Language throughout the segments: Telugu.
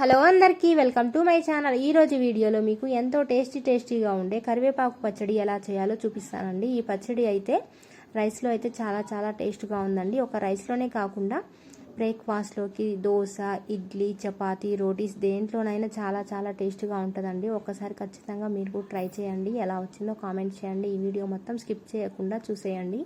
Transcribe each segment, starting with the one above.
హలో అందరికీ వెల్కమ్ టు మై ఛానల్. ఈరోజు వీడియోలో మీకు ఎంతో టేస్టీ టేస్టీగా ఉండే కరివేపాకు పచ్చడి ఎలా చేయాలో చూపిస్తానండి. ఈ పచ్చడి అయితే రైస్లో అయితే చాలా చాలా టేస్ట్గా ఉందండి. ఒక రైస్లోనే కాకుండా బ్రేక్ఫాస్ట్లోకి దోశ ఇడ్లీ చపాతి రోటీస్ దేంట్లోనైనా చాలా చాలా టేస్ట్గా ఉంటుందండి. ఒకసారి ఖచ్చితంగా మీరు కూడా ట్రై చేయండి. ఎలా వచ్చిందో కామెంట్ చేయండి. ఈ వీడియో మొత్తం స్కిప్ చేయకుండా చూసేయండి.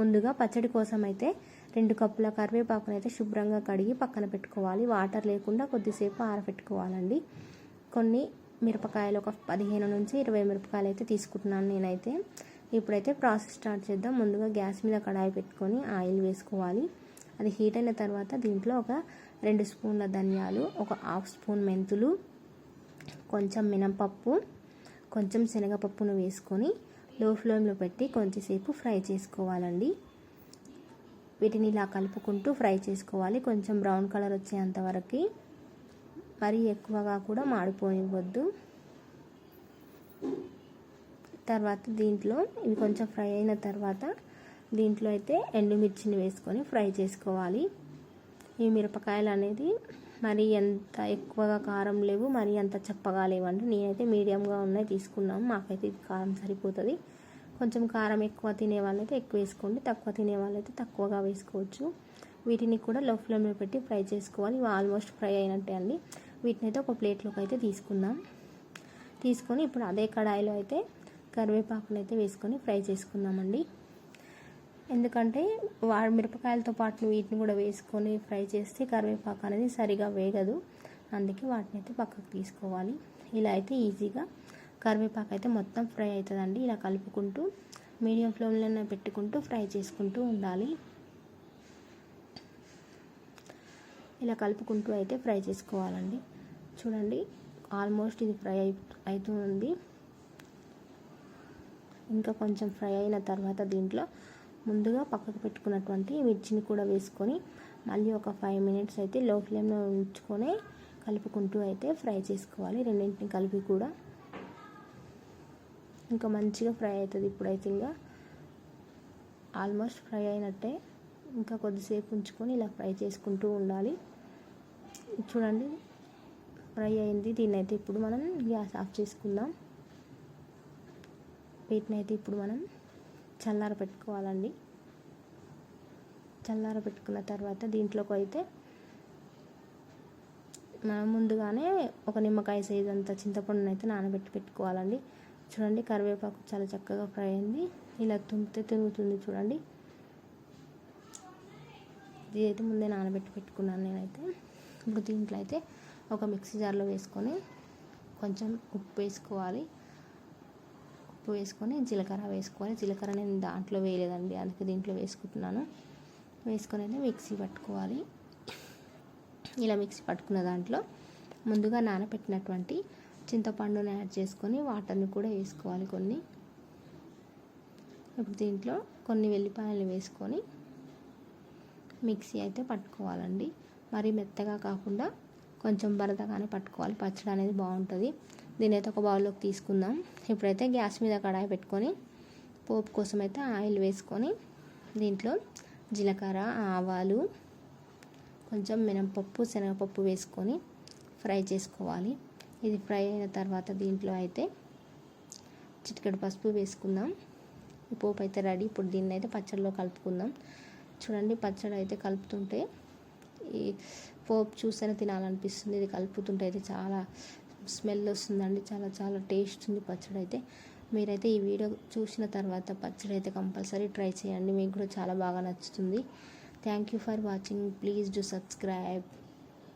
ముందుగా పచ్చడి కోసం అయితే రెండు కప్పుల కరివేపాకును అయితే శుభ్రంగా కడిగి పక్కన పెట్టుకోవాలి. వాటర్ లేకుండా కొద్దిసేపు ఆరబెట్టుకోవాలండి కొన్ని మిరపకాయలు ఒక పదిహేను నుంచి ఇరవై మిరపకాయలు అయితే తీసుకుంటున్నాను నేనైతే. ఇప్పుడైతే ప్రాసెస్ స్టార్ట్ చేద్దాం. ముందుగా గ్యాస్ మీద కడాయి పెట్టుకొని ఆయిల్ వేసుకోవాలి. అది హీట్ అయిన తర్వాత దీంట్లో ఒక రెండు స్పూన్ల ధనియాలు ఒక హాఫ్ స్పూన్ మెంతులు కొంచెం మినపప్పు కొంచెం శనగపప్పును వేసుకొని లో ఫ్లేమ్లో పెట్టి కొంచెంసేపు ఫ్రై చేసుకోవాలండి. వీటిని ఇలా కలుపుకుంటూ ఫ్రై చేసుకోవాలి. కొంచెం బ్రౌన్ కలర్ వచ్చేంత వరకు. మరీ ఎక్కువగా కూడా మాడిపోనివ్వద్దు. తర్వాత దీంట్లో ఇవి కొంచెం ఫ్రై అయిన తర్వాత దీంట్లో అయితే ఎండుమిర్చిని వేసుకొని ఫ్రై చేసుకోవాలి. ఈ మిరపకాయలు అనేది మరి ఎంత ఎక్కువగా కారం లేవు మరి అంత చప్పగా లేవండి. నేనైతే మీడియంగా ఉన్నాయి తీసుకున్నాము మాకైతే ఇది కారం సరిపోతుంది. కొంచెం కారం ఎక్కువ తినే వాళ్ళైతే ఎక్కువ వేసుకోండి. తక్కువ తినే వాళ్ళైతే తక్కువగా వేసుకోవచ్చు. వీటిని కూడా లో ఫ్లేమ్లో పెట్టి ఫ్రై చేసుకోవాలి. ఇవి ఆల్మోస్ట్ ఫ్రై అయినట్టే అండి. వీటిని అయితే ఒక ప్లేట్లోకి అయితే తీసుకుందాం. తీసుకొని ఇప్పుడు అదే కడాయిలో అయితే కరివేపాకును అయితే వేసుకొని ఫ్రై చేసుకుందామండి. ఎందుకంటే వా మిరపకాయలతో పాటు వీటిని కూడా వేసుకొని ఫ్రై చేస్తే కరివేపాకు అనేది సరిగా వేగదు. అందుకే వాటిని అయితే పక్కకు తీసుకోవాలి. ఇలా అయితే ఈజీగా కరివేపాకు అయితే మొత్తం ఫ్రై అవుతుందండి ఇలా కలుపుకుంటూ మీడియం ఫ్లేమ్లోనే పెట్టుకుంటూ ఫ్రై చేసుకుంటూ ఉండాలి. ఇలా కలుపుకుంటూ అయితే ఫ్రై చేసుకోవాలండి. చూడండి ఆల్మోస్ట్ ఇది ఫ్రై అయి అవుతుంది ఇంకా కొంచెం ఫ్రై అయిన తర్వాత దీంట్లో ముందుగా పక్కకు పెట్టుకున్నటువంటి మిర్చిని కూడా వేసుకొని మళ్ళీ ఒక ఫైవ్ మినిట్స్ అయితే లో ఫ్లేమ్లో ఉంచుకొని కలుపుకుంటూ అయితే ఫ్రై చేసుకోవాలి. రెండింటిని కలిపి కూడా. ఇంకా మంచిగా ఫ్రై అవుతుంది ఇప్పుడైతే ఇంకా ఆల్మోస్ట్ ఫ్రై అయినట్టే. ఇంకా కొద్దిసేపు ఉంచుకొని ఇలా ఫ్రై చేసుకుంటూ ఉండాలి. చూడండి ఫ్రై అయింది. దీన్ని అయితే ఇప్పుడు మనం గ్యాస్ ఆఫ్ చేసుకుందాం. వీటిని అయితే ఇప్పుడు మనం చల్లార పెట్టుకోవాలండి. చల్లార పెట్టుకున్న తర్వాత దీంట్లోకి అయితే మనం ముందుగానే ఒక నిమ్మకాయ సైజ్ అంత చింతపండునైతే అయితే నానబెట్టి పెట్టుకోవాలండి. చూడండి కరివేపాకు చాలా చక్కగా ఫ్రై అయింది. ఇలా తుమ్మితే తిరుగుతుంది చూడండి. ఇది అయితే ముందే నానబెట్టి పెట్టుకున్నాను నేనైతే. ఇప్పుడు దీంట్లో అయితే ఒక మిక్సీ జార్లో వేసుకొని కొంచెం ఉప్పు వేసుకోవాలి. ఉప్పు వేసుకొని జీలకర్ర వేసుకోవాలి. జీలకర్ర నేను దాంట్లో వేయలేదండి అందుకే దీంట్లో వేసుకుంటున్నాను. వేసుకొని అయితే మిక్సీ పట్టుకోవాలి. ఇలా మిక్సీ పట్టుకున్న దాంట్లో ముందుగా నానబెట్టినటువంటి చింతపండుని యాడ్ చేసుకొని వాటర్ని కూడా వేసుకోవాలి కొన్ని. ఇప్పుడు దీంట్లో కొన్ని వెల్లిపాయలు వేసుకొని మిక్సీ అయితే పట్టుకోవాలండి. మరీ మెత్తగా కాకుండా కొంచెం బరదగానే పట్టుకోవాలి. పచ్చడి అనేది బాగుంటుంది. దీని అయితే ఒక బౌల్లోకి తీసుకుందాం. ఇప్పుడైతే గ్యాస్ మీద కడాయి పెట్టుకొని పోపు కోసం అయితే ఆయిల్ వేసుకొని దీంట్లో జీలకర్ర ఆవాలు కొంచెం మినపప్పు శనగపప్పు వేసుకొని ఫ్రై చేసుకోవాలి. ఇది ఫ్రై అయిన తర్వాత దీంట్లో అయితే చిటికెడు పసుపు వేసుకుందాం. ఈ పోపు అయితే రెడీ. ఇప్పుడు దీన్ని అయితే పచ్చడిలో కలుపుకుందాం. చూడండి పచ్చడి అయితే కలుపుతుంటే ఈ పోపు చూస్తేనే తినాలనిపిస్తుంది. ఇది కలుపుతుంటే అయితే చాలా స్మెల్ వస్తుందండి. చాలా చాలా టేస్ట్ ఉంది పచ్చడి అయితే. మీరైతే ఈ వీడియో చూసిన తర్వాత పచ్చడి అయితే కంపల్సరీ ట్రై చేయండి. మీకు కూడా చాలా బాగా నచ్చుతుంది. Thank you for watching please do subscribe